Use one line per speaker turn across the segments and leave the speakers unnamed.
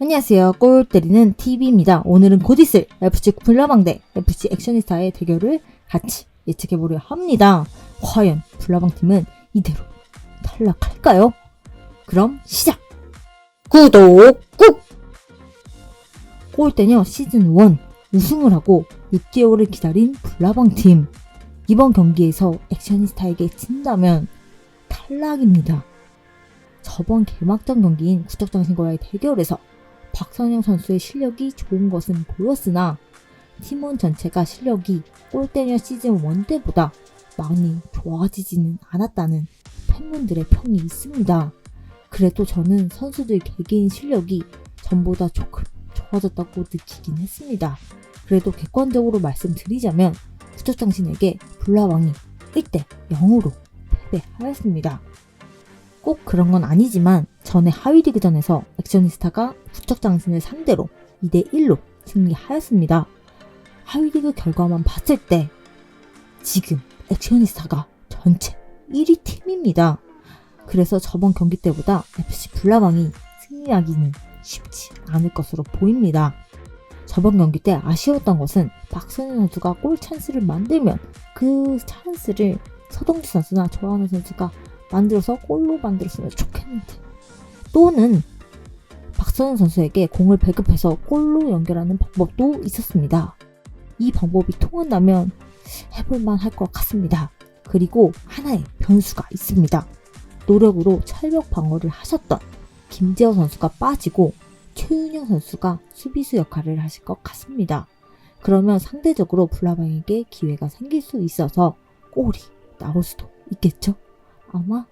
안녕하세요. 골 때리는 TV입니다. 오늘은 곧 있을 FC 블라방 대 FC 액션이스타의 대결을 같이 예측해보려 합니다. 과연 블라방 팀은 이대로 탈락할까요? 그럼 시작! 구독 꾹! 골대녀 시즌1 우승을 하고 6개월을 기다린 블라방 팀. 이번 경기에서 액션이스타에게 진다면 탈락입니다. 저번 개막전 경기인 구척장신과의 대결에서 박선영 선수의 실력이 좋은 것은 보였으나 팀원 전체가 실력이 골대녀 시즌 1 때보다 많이 좋아지지는 않았다는 팬분들의 평이 있습니다. 그래도 저는 선수들 개개인 실력이 전보다 조금 좋아졌다고 느끼긴 했습니다. 그래도 객관적으로 말씀드리자면 구척장신에게 불나왕이 1대 0으로 패배하였습니다. 꼭 그런 건 아니지만 전에 하위 리그전에서 액션니스타가 구척장신을 상대로 2대1로 승리하였습니다. 하위 리그 결과만 봤을 때 지금 액션니스타가 전체 1위 팀입니다. 그래서 저번 경기 때보다 FC 블라방이 승리하기는 쉽지 않을 것으로 보입니다. 저번 경기 때 아쉬웠던 것은 박선희 선수가 골 찬스를 만들면 그 찬스를 서동주 선수나 조한우 선수가 만들어서 골로 만들었으면 좋겠는데 또는 박선우 선수에게 공을 배급해서 골로 연결하는 방법도 있었습니다. 이 방법이 통한다면 해볼만 할 것 같습니다. 그리고 하나의 변수가 있습니다. 노력으로 철벽 방어를 하셨던 김재호 선수가 빠지고 최윤영 선수가 수비수 역할을 하실 것 같습니다. 그러면 상대적으로 블라방에게 기회가 생길 수 있어서 골이 나올 수도 있겠죠? 아마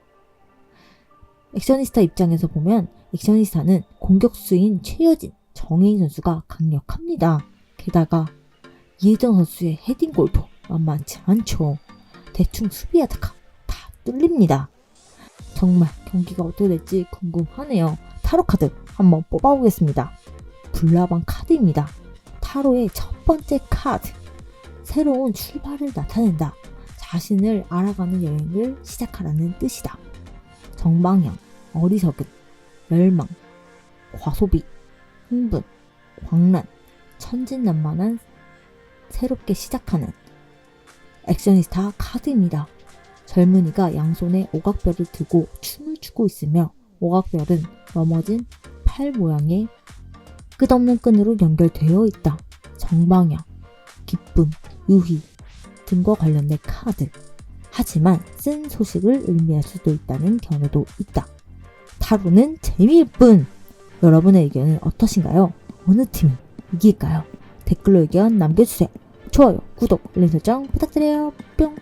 액션니스타 입장에서 보면 액션니스타는 공격수인 최여진, 정혜인 선수가 강력합니다. 게다가 이혜정 선수의 헤딩 골도 만만치 않죠. 대충 수비하다가 다 뚫립니다. 정말 경기가 어떻게 될지 궁금하네요. 타로 카드 한번 뽑아보겠습니다. 불나방 카드입니다. 타로의 첫 번째 카드. 새로운 출발을 나타낸다. 자신을 알아가는 여행을 시작하라는 뜻이다. 정방향, 어리석은, 멸망, 과소비, 흥분, 광란, 천진난만한 새롭게 시작하는 액션이스타 카드입니다. 젊은이가 양손에 오각별을 들고 춤을 추고 있으며 오각별은 넘어진 팔 모양의 끝없는 끈으로 연결되어 있다. 정방향, 기쁨, 유희 등과 관련된 카드. 하지만 쓴 소식을 의미할 수도 있다는 견해도 있다. 타로는 재미일 뿐! 여러분의 의견은 어떠신가요? 어느 팀이 이길까요? 댓글로 의견 남겨주세요. 좋아요, 구독, 알림 설정 부탁드려요. 뿅!